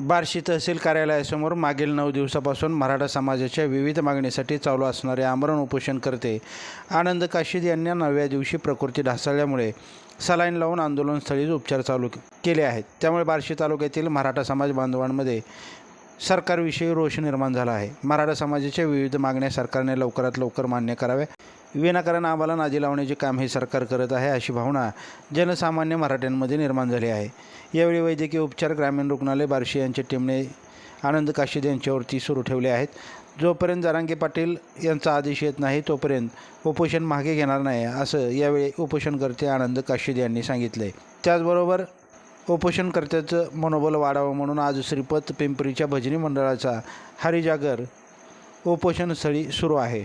बार्शी तहसील कार्यालयासमोर मागील नऊ दिवसापासून मराठा समाजाच्या विविध मागणीसाठी चालू असणारे आमरण उपोषण करते. आनंद काशीद यांना नवव्या दिवशी प्रकृती ढासळल्यामुळे सलाईन लावून आंदोलनस्थळीच उपचार चालू केले आहेत. त्यामुळे बार्शी तालुक्यातील मराठा समाज बांधवांमध्ये सरकारविषयी रोष निर्माण झाला आहे. मराठा समाजाच्या विविध मागण्या सरकारने लवकरात लवकर मान्य कराव्या. विनाकारण आम्हाला नादी लावण्याचे काम हे सरकार करत आहे अशी भावना जनसामान्य मराठ्यांमध्ये निर्माण झाली आहे. यावेळी वैद्यकीय उपचार ग्रामीण रुग्णालय बार्शी यांच्या टीमने आनंद काशीद यांच्यावरती सुरू ठेवले आहेत. जोपर्यंत जारांगे पाटील यांचा आदेश येत नाही तोपर्यंत उपोषण मागे घेणार नाही असं यावेळी उपोषणकर्ते आनंद काशीद यांनी सांगितले. त्याचबरोबर उपोषणकर्त्याचं मनोबल वाढावं म्हणून आज श्रीपत पिंपरीच्या भजनी मंडळाचा हरिजागर उपोषणस्थळी सुरू आहे.